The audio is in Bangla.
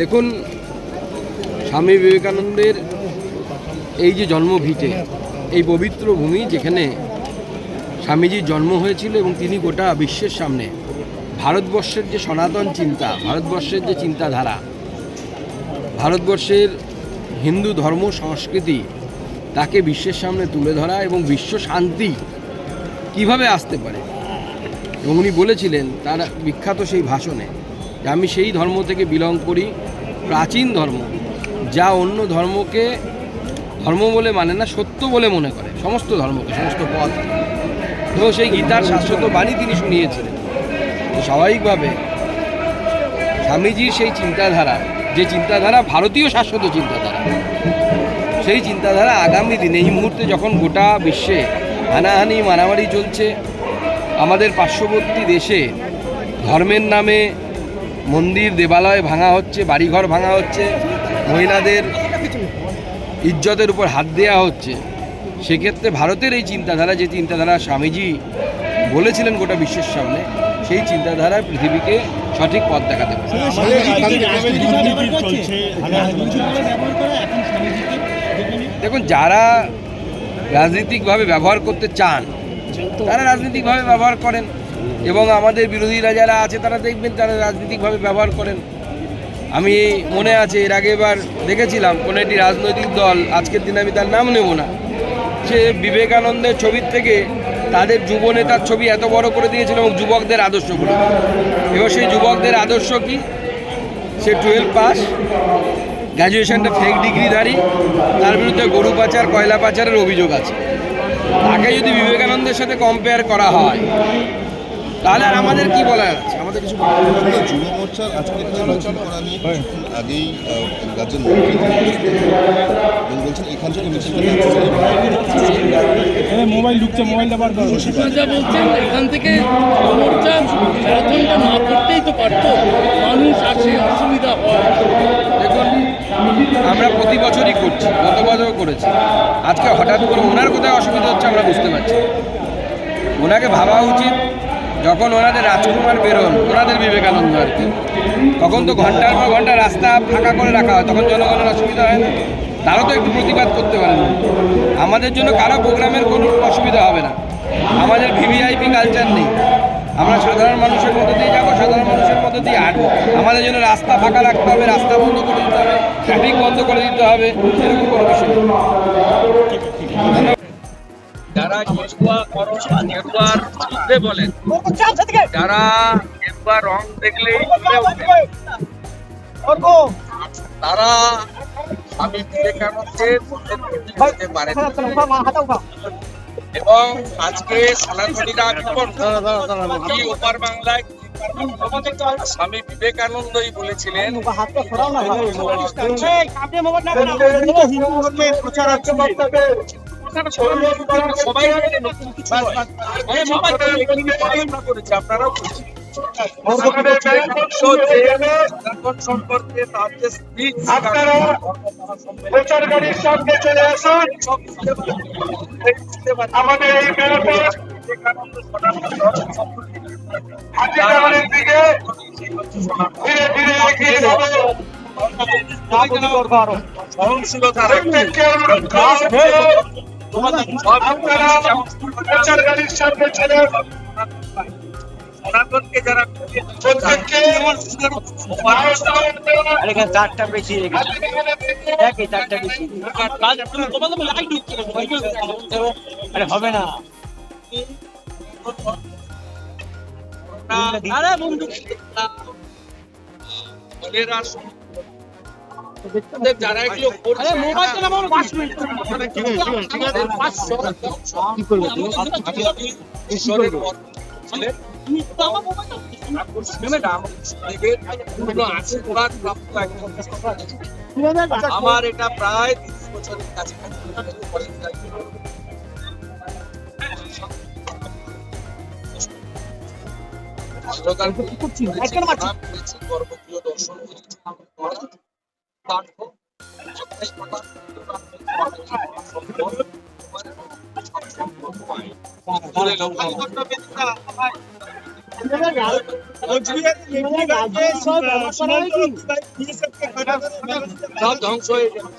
দেখুন, স্বামী বিবেকানন্দের এই যে জন্মভিটে এই পবিত্র ভূমি যেখানে স্বামীজির জন্ম হয়েছিল এবং তিনি গোটা বিশ্বের সামনে, ভারতবর্ষের যে সনাতন চিন্তা, ভারতবর্ষের যে চিন্তাধারা, ভারতবর্ষের হিন্দু ধর্ম, সংস্কৃতি, তাকে বিশ্বের সামনে তুলে ধরা এবং বিশ্ব শান্তি কীভাবে আসতে পারে? এবং উনি বলেছিলেন তার বিখ্যাত সেই ভাষণে যে, আমি সেই ধর্ম থেকে বিলং করি প্রাচীন ধর্ম, যা অন্য ধর্মকে, ধর্ম বলে মানে না, সত্য বলে মনে করে, সমস্ত ধর্মকে, সমস্ত পথ। তো সেই গীতার শাশ্বত বাণী তিনি শুনিয়েছিলেন। স্বাভাবিকভাবে স্বামীজির সেই চিন্তাধারা, যে চিন্তাধারা ভারতীয় শাশ্বত চিন্তাধারা, সেই চিন্তাধারা আগামী দিনে, এই মুহূর্তে যখন গোটা বিশ্বে হানাহানি, মারামারি চলছে, আমাদের পার্শ্ববর্তী দেশে ধর্মের নামে মন্দির দেবালয় ভাঙা হচ্ছে বাড়িঘর ভাঙা হচ্ছে মহিলাদের ইজ্জতের উপর হাত দেওয়া হচ্ছে। সেক্ষেত্রে ভারতের এই চিন্তাধারা যে চিন্তাধারা স্বামীজি বলেছিলেন গোটা বিশ্বের সামনে সেই চিন্তাধারা পৃথিবীকে সঠিক পথ দেখাতে পারে। দেখুন। যারা রাজনৈতিকভাবে ব্যবহার করতে চান তারা রাজনৈতিকভাবে ব্যবহার করেন। এবং আমাদের বিরোধীরা যারা আছে, তারা দেখবেন তারা রাজনৈতিকভাবে ব্যবহার করেন। আমি মনে আছে, এর আগে এবার দেখেছিলাম কোনো একটি রাজনৈতিক দল, আজকের দিনে আমি তার নাম নেব না, সে বিবেকানন্দের ছবির থেকে তাদের যুব নেতার ছবি এত বড় করে দিয়েছিল এবং যুবকদের আদর্শ করে। এবং সেই যুবকদের আদর্শ কি? সে টুয়েলভ পাস, গ্র্যাজুয়েশনটা ফেক ডিগ্রিধারী, তার বিরুদ্ধে গরু পাচার, কয়লা পাচারের অভিযোগ আছে। তাকে যদি বিবেকানন্দের সাথে কম্পেয়ার করা হয় তাহলে আর আমাদের কি বলার আছে? আমাদের কিছু আমরা যুব মোর্চার আজকে একটা করা নিয়ে আগেই রাজ্যের মন্ত্রী বলছেন এখান থেকে মিছিলটা মোবাইল ঢুকছে মোবাইলটা বার করো। যা বলছেন এখান থেকে মোর্চা ম্যারাথনটা না করতেই তো পারতো। মানুষ আসে অসুবিধা হয়। দেখুন আমরা প্রতি বছরই করছি গত বছরও করেছি। আজকে হঠাৎ করে ওনার কোথায় অসুবিধা হচ্ছে আমরা বুঝতে পারছি ওনাকে ভাবা উচিত যখন ওনাদের রাজকুমার বেরোন, ওনাদের বিবেকানন্দ আর কি। তখন তো ঘণ্টার পর ঘণ্টা রাস্তা ফাঁকা করে রাখা হয়, তখন জনগণের অসুবিধা হয় না। তারও তো একটু প্রতিবাদ করতে পারেন। আমাদের জন্য কারও প্রোগ্রামের কোনো অসুবিধা হবে না। আমাদের ভিভিআইপি কালচার নেই। আমরা সাধারণ মানুষের মধ্যে দিয়ে যাব, সাধারণ মানুষের মধ্যে দিয়ে হাঁটবো। আমাদের জন্য রাস্তা ফাঁকা রাখতে হবে, রাস্তা বন্ধ করে দিতে হবে, ট্রাফিক বন্ধ করে দিতে হবে, এরকম কোনো বিষয়। যারা গেরুয়া গেরুয়ার বলেন যারা গেরুয়া রং দেখলেই তারা স্বামী বিবেকানন্দের এবং আজকে সনাতনীরা কি ওপার বাংলায় স্বামী বিবেকানন্দই বলেছিলেন সবাই করেছে আপনারাও সম্পর্কে তার যে স্পিচ প্রচার গাড়ির সামনে চলে আসুন। আমাদের এই মেরাথন দিকে ধীরে ধীরে এগিয়ে যাবে। সহনশীলতা প্রত্যেককে অনুরোধ করা হচ্ছে, আপনারা গাড়ির সামনে চলে আসুন। যারা প্রত্যেককে এখানে চারটা বেশি হাতিবাগানের একই চারটা বেশি আরে হবে না। আরে বন্ধু বোনেরা যারা এগুলো করছে মিনিট। একজন আমার এটা প্রায় তিরিশ বছরের কাছাকাছি। কলেজ করেছি, গর্ভগৃহ দর্শন ধ্বংস হয়ে যাবে